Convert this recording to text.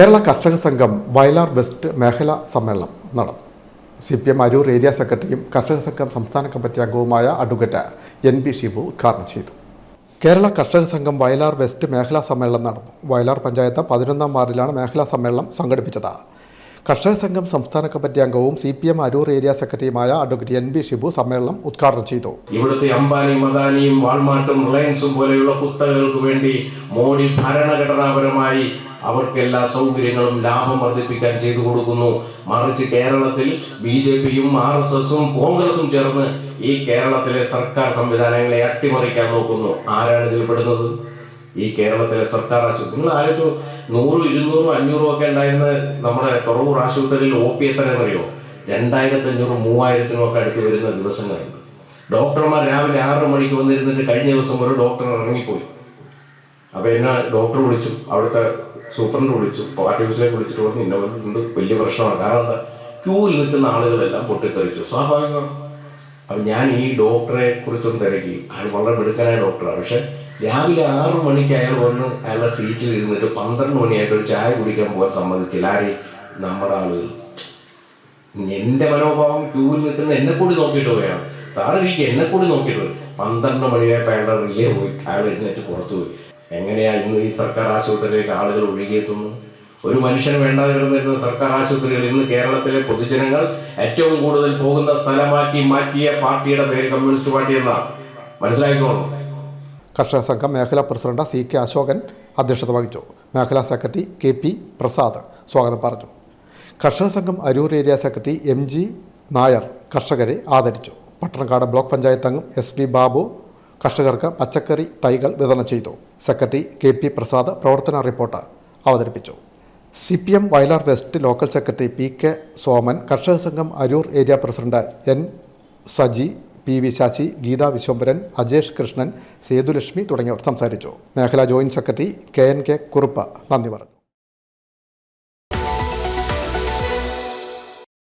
കേരള കർഷക സംഘം വയലാർ വെസ്റ്റ് മേഖലാ സമ്മേളനം നടന്നു. C P M Aroor area സെക്രട്ടറിയും കർഷക സംഘം സംസ്ഥാന കമ്മിറ്റി അംഗവുമായ അഡ്വക്കേറ്റ് എൻ ബി ഷിബു ഉദ്ഘാടനം ചെയ്തു. കേരള കർഷക സംഘം വയലാർ വെസ്റ്റ് മേഖലാ സമ്മേളനം നടന്നു. വയലാർ പഞ്ചായത്ത് പതിനൊന്നാം വാർഡിലാണ് മേഖലാ സമ്മേളനം സംഘടിപ്പിച്ചത്. കർഷക സംഘം സംസ്ഥാന കമ്മിറ്റി അംഗവും C P M Aroor area സെക്രട്ടറിയുമായ അഡ്വക്കേറ്റ് എൻ ബി ഷിബു സമ്മേളനം ഉദ്ഘാടനം ചെയ്തു. ഇവിടുത്തെ അംബാനിയും അദാനിയും വാൾമാർട്ടും റിലയൻസും പോലെയുള്ള കുത്തകകൾക്ക് വേണ്ടി മോഡി ഭരണഘടനാപരമായി അവർക്ക് എല്ലാ സൗകര്യങ്ങളും ലാഭം വർദ്ധിപ്പിക്കാൻ ചെയ്തു കൊടുക്കുന്നു. മറിച്ച് കേരളത്തിൽ ബി ജെ പിയും ആർ എസ് എസും കോൺഗ്രസും ചേർന്ന് ഈ കേരളത്തിലെ സർക്കാർ സംവിധാനങ്ങളെ അട്ടിമറിക്കാൻ നോക്കുന്നു. ആരാണ് ഇതിൽ പെടുന്നത് ഈ കേരളത്തിലെ സർക്കാർ ആശുപത്രി. നിങ്ങൾ ആലോചിച്ചു നൂറും ഇരുന്നൂറും അഞ്ഞൂറും ഒക്കെ ഉണ്ടായിരുന്ന നമ്മുടെ തുറവൂർ ആശുപത്രിയിൽ ഒ പി എത്ര അറിയോ രണ്ടായിരത്തി അഞ്ഞൂറും മൂവായിരത്തിനും ഒക്കെ അടുത്ത് വരുന്ന ദിവസങ്ങളുണ്ട് ഡോക്ടർമാർ രാവിലെ ആറര മണിക്ക് വന്നിരുന്നിട്ട് കഴിഞ്ഞ ദിവസം ഒരു ഡോക്ടർ ഇറങ്ങിപ്പോയി. അപ്പൊ എന്നെ ഡോക്ടർ വിളിച്ചു അവിടുത്തെ സൂപ്രണ്ട് വിളിച്ചു പാർട്ടി ഓഫീസിലേക്ക് വിളിച്ചിട്ട് പറഞ്ഞു ഇന്ന വന്നിട്ടുണ്ട് വലിയ പ്രശ്നമാണ്. കാരണം എന്താ? ക്യൂവിൽ നിൽക്കുന്ന ആളുകളെല്ലാം പൊട്ടിത്തെറിച്ചു. സ്വാഭാവികമാണ് അപ്പൊ ഞാൻ ഈ ഡോക്ടറെ കുറിച്ചൊന്ന് തിരക്കി. അയാൾ വളരെ മിടുക്കനായ ഡോക്ടറാണ്. പക്ഷെ രാവിലെ ആറു മണിക്ക് അയാൾ വന്ന് അയാളുടെ സീറ്റിൽ ഇരുന്നിട്ട് പന്ത്രണ്ട് മണിയായിട്ട് ഒരു ചായ കുടിക്കാൻ പോകാൻ സമ്മതിച്ചില്ല. ആര്? നമ്മുടെ ആളുകൾ എന്റെ മനോഭാവം ക്യൂവിൽ നിൽക്കുന്ന എന്നെ കൂടി നോക്കിയിട്ട് പോയാണ് സാറ് എനിക്ക് എന്നെ കൂടി നോക്കിയിട്ട് പോയി. പന്ത്രണ്ട് മണിയായപ്പോൾ അയാളുടെ റിലേ പോയി. അയാൾ എഴുന്നേറ്റ് പുറത്തു പോയി. എങ്ങനെയാ ഇന്ന് ഈ സർക്കാർ ആശുപത്രിയിലേക്ക് ആളുകൾ ഒഴുകിയെത്തുന്നു? ഒരു മനുഷ്യന് വേണ്ടാതിരുന്നിരുന്ന സർക്കാർ ആശുപത്രികൾ ഇന്ന് കേരളത്തിലെ പൊതുജനങ്ങൾ ഏറ്റവും കൂടുതൽ പോകുന്ന സ്ഥലമാക്കി മാറ്റിയ പാർട്ടിയുടെ പേര് കമ്മ്യൂണിസ്റ്റ് പാർട്ടി എന്നാണ് മനസ്സിലാക്കിക്കോളൂ കർഷക സംഘം മേഖലാ പ്രസിഡന്റ് സി കെ അശോകൻ അധ്യക്ഷത വഹിച്ചു. മേഖലാ സെക്രട്ടറി കെ പി പ്രസാദ് സ്വാഗതം പറഞ്ഞു. കർഷക സംഘം Aroor area secretary M G Nair കർഷകരെ ആദരിച്ചു. പട്ടണക്കാട് ബ്ലോക്ക് പഞ്ചായത്ത് അംഗം എസ് വി ബാബു കർഷകർക്ക് പച്ചക്കറി തൈകൾ വിതരണം ചെയ്തു. സെക്രട്ടറി കെ പി പ്രസാദ് പ്രവർത്തന റിപ്പോർട്ട് അവതരിപ്പിച്ചു. C P M Vayalar west local secretary P K Soman കർഷക സംഘം Aroor area president N Saji P V Shashi Geetha Viswambharan Ajesh Krishnan Sethulakshmi തുടങ്ങിയവർ സംസാരിച്ചു. മേഖലാ joint secretary K N K Kurup നന്ദി പറഞ്ഞു.